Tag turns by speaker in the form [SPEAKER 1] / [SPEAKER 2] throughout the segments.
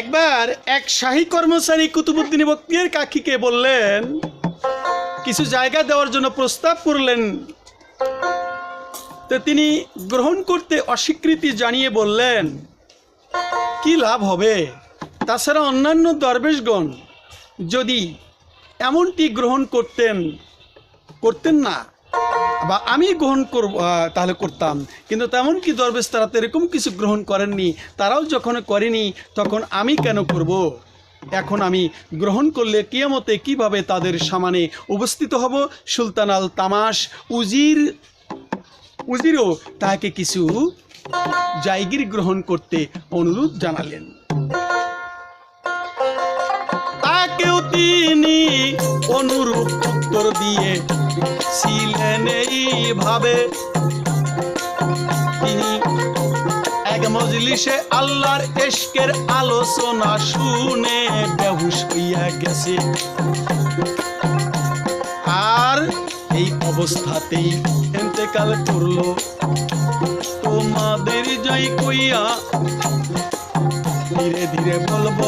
[SPEAKER 1] একবার এক শাহী কর্মচারী কুতুবুদ্দিন বক্তিয়ার কাকিকে বললেন, কিছু জায়গা দেওয়ার জন্য প্রস্তাব করলেন। তো তিনি গ্রহণ করতে অস্বীকৃতি জানিয়ে বললেন, কি লাভ হবে? তাছাড়া অন্যান্য দরবেশগণ যদি এমনটি গ্রহণ করতেন করতেন না। বা আমি গ্রহণ করব তাহলে করতাম। কিন্তু তেমন কি দরবেশ তারা তো এরকম কিছু গ্রহণ করেননি। তারাও যখন করেনি, তখন আমি কেন করব? এখন আমি গ্রহণ করলে কিয়ামতে কীভাবে তাদের সামনে উপস্থিত হব? সুলতান আল তামাস উজির উজিরও তাকে কিছু জায়গির গ্রহণ করতে অনুরোধ জানালেন। তিনি অনুরূপ উত্তর দিয়ে ছিলেন এইভাবে। তিনি এক মজলিসে আল্লাহর এশকের আলোচনা শুনে বেহুশ হইয়া গেছে। আর এই অবস্থাতেই এতেকাল করল। তোমাদের জয় কইয়া ধীরে ধীরে বলব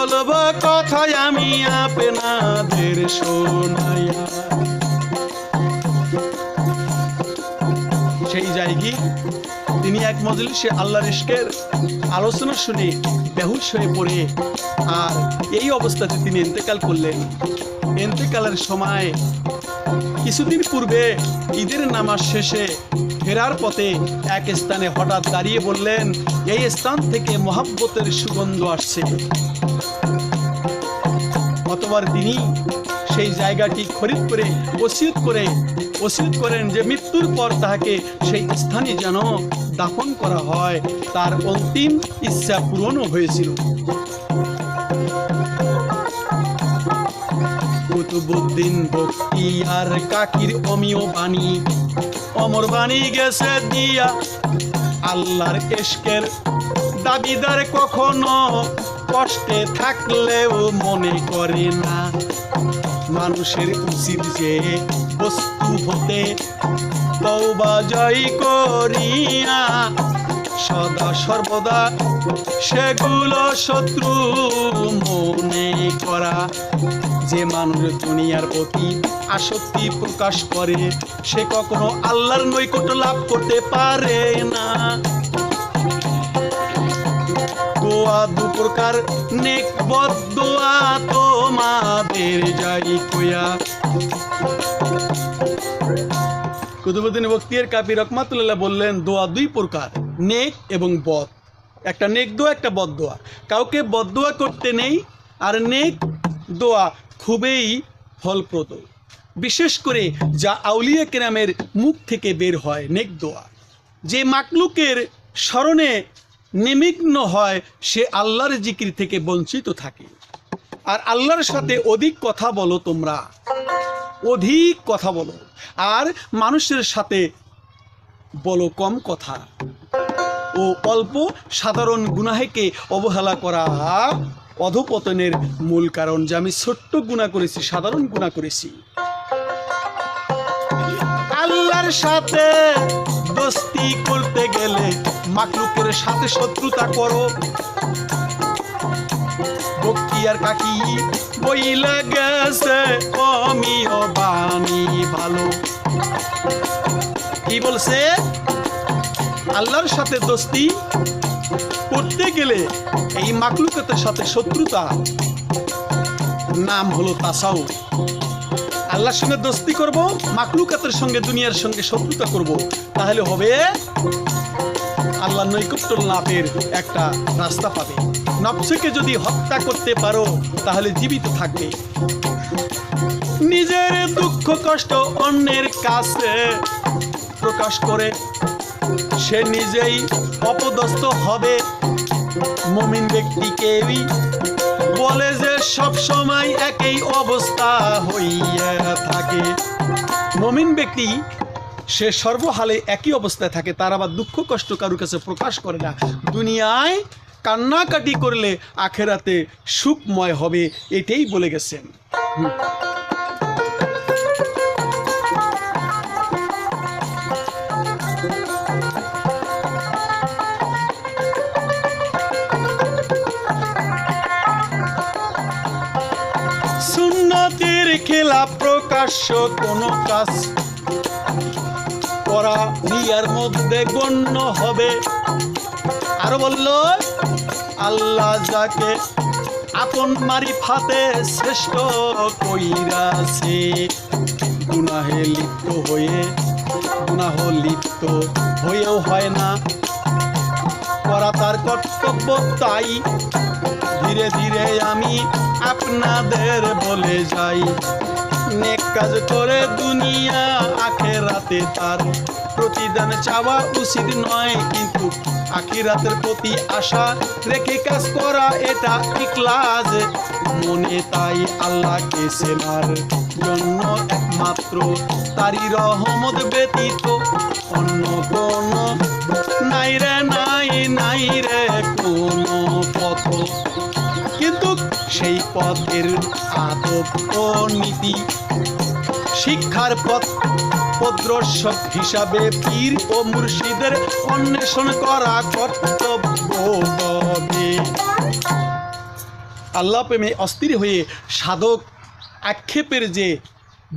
[SPEAKER 1] বলব কথায় আমি আপনাদের শোনাইয়া সেই জায়গি তিনি এক মজলিসে আল্লাহর রিস্কের আলোচনা শুনে বেহুশ হয়ে পড়ে। আর এই অবস্থাতে তিনি ইন্তেকাল করলেন। ইন্তেকালের সময় কিছুদিন পূর্বে ঈদের নামাজ শেষে ফেরার পথে এক স্থানে হঠাৎ দাঁড়িয়ে বললেন, এই স্থান থেকে মহাব্বতের সুগন্ধ আসছে। অতবার তিনি সেই জায়গাটি খরিদ করে, ওসিয়ত করে, ওসিয়ত করেন যে মৃত্যুর পর তাহাকে সেই স্থানে যেন দাফন করা হয়। তার অন্তিম ইচ্ছা পূরণও হয়েছিল। কুতুবুদ্দিন বক্তিয়ার কাকির অমিয় বাণী। অমর বাণী গেছে দিয়া আল্লাহর এশকের দাবিদার কখনো কষ্টে থাকলেও মনে করে না। মানুষের উচিত যে বস্তু হতে তওবা জয় করিয়া সদা সর্বদা সেগুলো শত্রু মনে করা। যে মানুষ দুনিয়ার প্রতি আসক্তি প্রকাশ করে, সে কখনো আল্লাহর নৈকট্য লাভ করতে পারে না। দোয়া দু প্রকার নেক বদোয়া তোমাদের যাই কইয়া। কুতুবুদ্দিন বক্তিয়ার কাপি রকমাতুল্লাহ বললেন, দোয়া দুই প্রকার, নেক এবং বদ। একটা নেক দোয়া, একটা বদ দোয়া। কাউকে বদদোয়া করতে নেই, আর নেক দোয়া খুবই ফলপ্রদ। বিশেষ করে যা আউলিয়া কেরামের মুখ থেকে বের হয় নেক দোয়া। যে মাকলুকের স্মরণে নিমগ্ন হয় সে আল্লাহর জিকির থেকে বঞ্চিত থাকে। আর আল্লাহর সাথে অধিক কথা বলো তোমরা। অধিক কথা বলো। আর মানুষের সাথে বলো কম কথা। ও অল্প সাধারণ গুনাহেকে অবহেলা করা অধপতনের মূল কারণ যে আমি ছোট্ট গুণা করেছি সাধারণ গুণা করেছি। আল্লাহর সাথে দোস্তি করতে গেলে মাকলুকের সাথে শত্রুতা করো। বক্তিয়ার কাকি বইলে গেছে অমিও বাণী ভালো। কি বলছে? আল্লাহর সাথে দোস্তি করতে গেলে এই মাকলুকতের সাথে শত্রুতা। নাম হলো তাসাউ আল্লাহর সঙ্গে দোস্তি করব মাকলুকাতের সঙ্গে দুনিয়ার সঙ্গে শত্রুতা করব। তাহলে হবে আল্লাহ নৈকট্য লাভের একটা রাস্তা পাবে। নফসকে যদি হত্যা করতে পারো, তাহলে জীবিত থাকবে। নিজের দুঃখ, কষ্ট অন্যের কাছে প্রকাশ করে, সে নিজেই অপদস্থ হবে। মমিন ব্যক্তিকেই বলে যে সব সময় একই অবস্থা হইয়া থাকে। মমিন ব্যক্তি, সে সর্বহালে একই অবস্থায় থাকে, তার আবার দুঃখ কষ্ট কারুর কাছে প্রকাশ করে না। দুনিয়ায় কান্নাকাটি করলে আখেরাতে সুখময় হবে, এটাই বলে গেছেন। মেলা প্রকাশ্য কোনো কাজ। করা রিয়ার মধ্যে গণ্য হবে। আরও বলল, আল্লাহ যাকে আপন মারি ফাতে শ্রেষ্ঠ কইরাছে গুনাহে লিপ্ত হয়ে, গুনাহ লিপ্ত হয়েও হয় না। করা তার কর্তব্য তাই। ধীরে ধীরে আমি আপনাদের বলে যাই। কাজ করে দুনিয়া, আখেরাতে তার প্রতিদান চাওয়া উচিত নয়, কিন্তু আখিরাতের প্রতি আশা রেখে কাজ করা এটা ইকলাজ মনে তাই আল্লাহকে সেনার জন্য একমাত্র তারই রহমত ব্যতীত অন্য কোন নাই রে, নাই নাই রে, কোনো পথ সেই পথের আদব ও নীতি। শিক্ষার পথ প্রদর্শক হিসাবে পীর ও মুর্শিদের অন্বেষণ করা কর্তব্য হবে আল্লাহ প্রেমে অস্থির হয়ে সাধক আক্ষেপের যে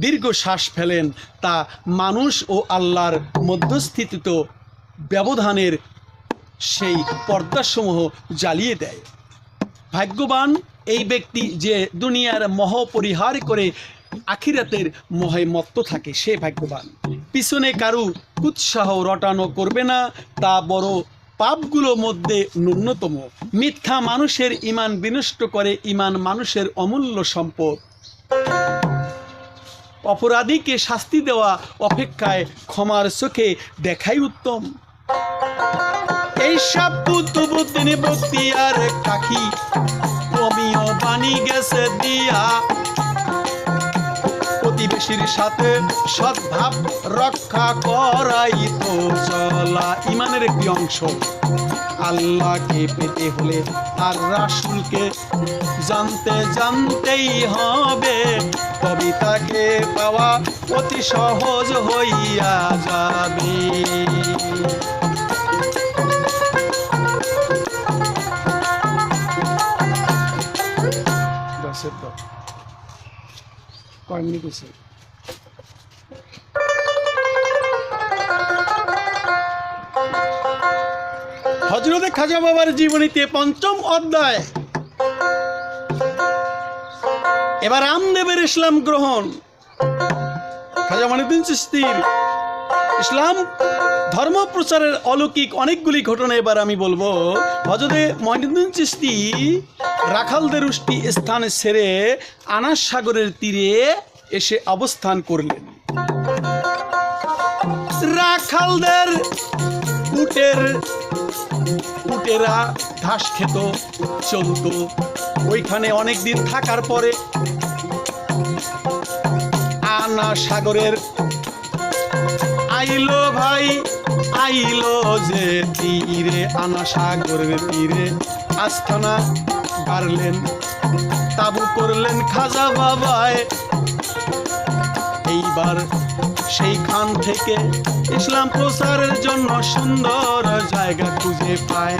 [SPEAKER 1] দীর্ঘ শ্বাস ফেলেন, তা মানুষ ও আল্লাহর মধ্যস্থিত ব্যবধানের সেই পর্দাসমূহ জ্বালিয়ে দেয়। ভাগ্যবান এই ব্যক্তি যে দুনিয়ার মহ পরিহার করে আখিরাতের মহে মত্ত থাকে, সে ভাগ্যবান। পিছনে কারু উৎসাহ রটানো করবে না, তা বড় পাপগুলোর মধ্যে ন্যূনতম। মিথ্যা মানুষের ইমান বিনষ্ট করে ইমান মানুষের অমূল্য সম্পদ। অপরাধীকে শাস্তি দেওয়া অপেক্ষায় ক্ষমার চোখে দেখাই উত্তম। এই সব কুতুবুদ্দিন বক্তিয়ার কাকি কমিও বাণী গেছে দিয়া। প্রতিবেশীর সাথে সদ্ভাব রক্ষা করাই তো চলা ইমানের একটি অংশ। আল্লাহকে পেতে হলে আর রাসুলকে জানতে জানতেই হবে। তবে তাকে পাওয়া অতি সহজ হইয়া যাবে। মিনিট হয়েছে হজরতে খাজা বাবার জীবনীতে পঞ্চম অধ্যায়। এবার রামদেবের ইসলাম গ্রহণ। খাজা মানিদ্দিন চিস্তির ইসলাম ধর্ম প্রচারের অলৌকিক অনেকগুলি ঘটনা এবার আমি বলব। হজরতে মহিনুদ্দিন চিস্তি রাখালদের উষ্টি স্থান সেরে আনাস সাগরের তীরে এসে অবস্থান করলেন। রাখালদের উটের, উটেরা ঘাস খেত, চলত। ওইখানে অনেক দিন থাকার পরে আনা সাগরের আইলো ভাই, আইলো যে তীরে, আনা সাগরের তীরে আস্থানা গাড়লেন। তাবু করলেন খাজা বাবায় এইবার সেইখান থেকে ইসলাম প্রচারের জন্য সুন্দর জায়গা খুঁজে পায়।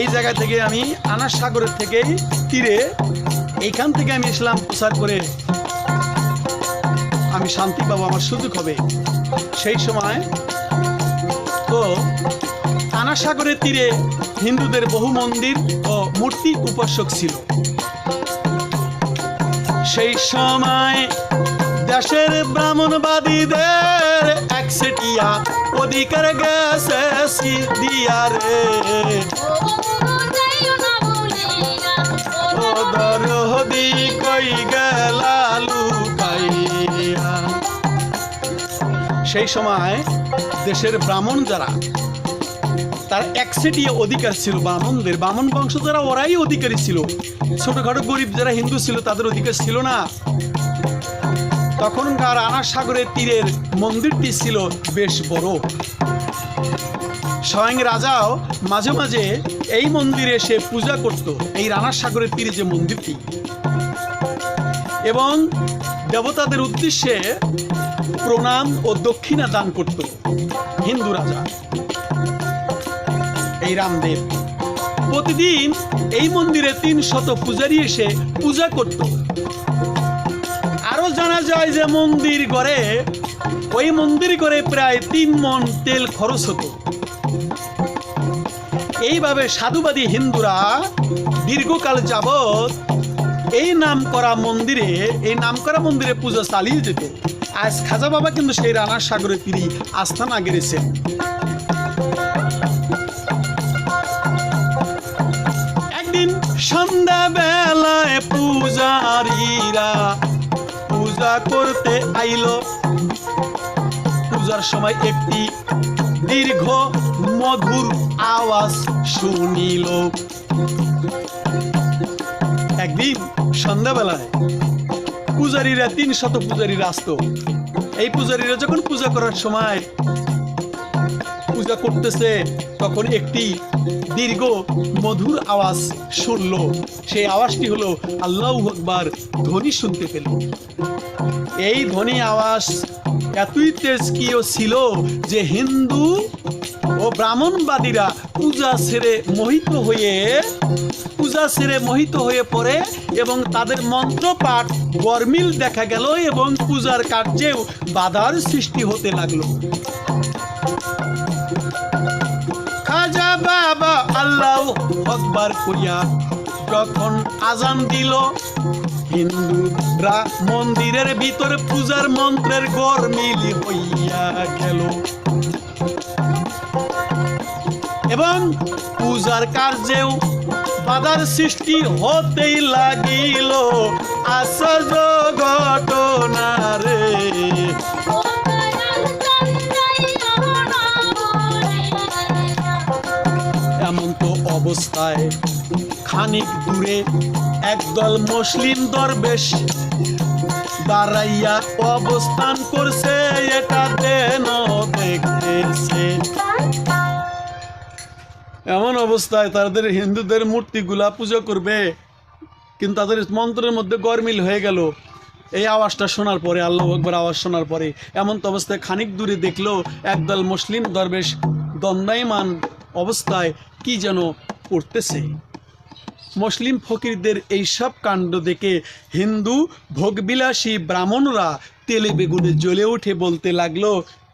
[SPEAKER 1] এই জায়গা থেকে আমি আনাস সাগরের থেকেই তীরে এইখান থেকে আমি ইসলাম প্রচার করে আমি শান্তি পাবো, আমার সুযোগ হবে। সেই সময় তো আনা সাগরের তীরে হিন্দুদের বহু মন্দির ও মূর্তি উপাসক ছিল। সেই সময় দেশের ব্রাহ্মণবাদীদের একসেটিয়া অধিকার গেছে সিদ্ধিয়া রে সেই সময় দেশের ব্রাহ্মণ যারা, তার একসেটিয়া অধিকার ছিল ব্রাহ্মণদের। ব্রাহ্মণ বংশ যারা, ওরাই অধিকারী ছিল। ছোটখাটো গরিব যারা হিন্দু ছিল, তাদের অধিকার ছিল না। তখনকার আনার সাগরের তীরের মন্দিরটি ছিল বেশ বড়। স্বয়ং রাজাও মাঝে মাঝে এই মন্দিরে এসে পূজা করত, এই রানার সাগরের তীরে যে মন্দিরটি। এবং দেবতাদের উদ্দেশ্যে প্রণাম ও দক্ষিণা দান করত হিন্দু রাজা। এই রামদেব প্রতিদিন এই মন্দিরে তিন শত পূজারী এসে পূজা করত। আরও জানা যায় যে মন্দির করে ওই মন্দির করে প্রায় তিন মন তেল খরচ হতো। এইভাবে সাধুবাদী হিন্দুরা দীর্ঘকাল যাবৎ এই নাম করা মন্দিরে, এই নাম করা মন্দিরে পুজো চালিয়ে যেত। আজ খাজা বাবা কিন্তু সেই রানার সাগরে তিনি আস্থানা গেড়েছেন করতে আইলো। পূজার সময় একটি দীর্ঘ মধুর আওয়াজ শুনিল। একদিন সন্ধ্যাবেলায় পূজারীরা তিন শত পূজারীরা আসত। এই পূজারীরা যখন পূজা করার সময় পূজা করতেছে, তখন একটি দীর্ঘ মধুর আওয়াজ শুনলো। সেই আওয়াজটি হলো আল্লাহ আকবার ধ্বনি শুনতে পেল। এই ধ্বনি আওয়াজ এতই তেজকীয় ছিল যে হিন্দু ও ব্রাহ্মণবাদীরা পূজা ছেড়ে মোহিত হয়ে, পূজা ছেড়ে মোহিত হয়ে পড়ে এবং তাদের মন্ত্রপাঠ গরমিল দেখা গেল এবং পূজার কার্যেও বাধার সৃষ্টি হতে লাগল। আল্লাহ আকবার করিয়া যখন আজান দিল, হিন্দুরা মন্দিরের ভিতর পূজার মন্ত্রের গরমিল হইয়া গেল। এবং পূজার কার্যেও বাধার সৃষ্টি হতেই লাগিল। আশ্চর্য অবস্থায় খানিক দূরে একদল মুসলিম দরবেশ দাঁড়াইয়া অবস্থান করছে, এটা দেন দেখতেছে। এমন অবস্থায় তাদের হিন্দুদের মূর্তিগুলা পুজো করবে, কিন্তু তাদের মন্ত্রের মধ্যে গরমিল হয়ে গেল। এই আওয়াজটা শোনার পরে, আল্লাহ একবার আওয়াজ শোনার পরে, এমন তো অবস্থায় খানিক দূরে দেখল একদল মুসলিম দরবেশ দণ্ডায়মান অবস্থায় কি যেন করতেছে। মুসলিম ফকিরদের এইসব কাণ্ড দেখে হিন্দু ভোগবিলাসী ব্রাহ্মণরা তেলে বেগুনে জ্বলে উঠে বলতে লাগল,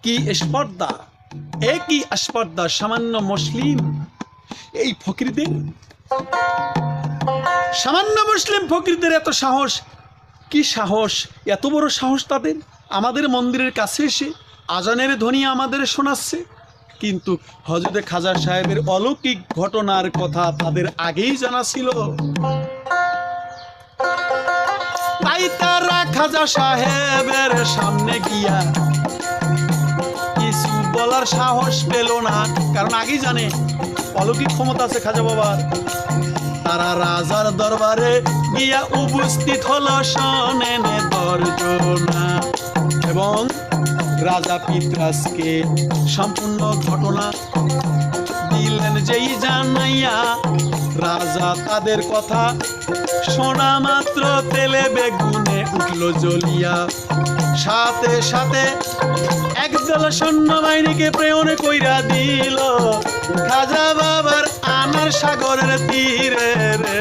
[SPEAKER 1] কি স্পর্ধা? এ কি স্পর্ধা, সামান্য মুসলিম? এই ফকিরদের? সামান্য মুসলিম ফকিরদের এত সাহস। কি সাহস? এত বড় সাহস তাদের? আমাদের মন্দিরের কাছে এসে আজানের ধ্বনি আমাদের শোনাচ্ছে। কিন্তু হজরতে খাজা সাহেবের অলৌকিক ঘটনার কথা তাদের আগেই জানা ছিল। তাই তারা খাজা সাহেবের সামনে গিয়া কিছু বলার সাহস পেল না, কারণ আগেই জানে অলৌকিক ক্ষমতা আছে খাজা বাবার। তারা রাজার দরবারে গিয়া উপস্থিত হলো, শোনেনে এবং রাজা পিতরাজকে সম্পূর্ণ ঘটনা দিলেন যেই জানাইয়া। রাজা তাদের কথা শোনা মাত্র তেলে বেগুনে উঠল জ্বলিয়া। সাথে সাথে একদল সৈন্যবাহিনীকে প্রেরণ কইরা দিল খাজা বাবার আনার সাগরের তীরে রে।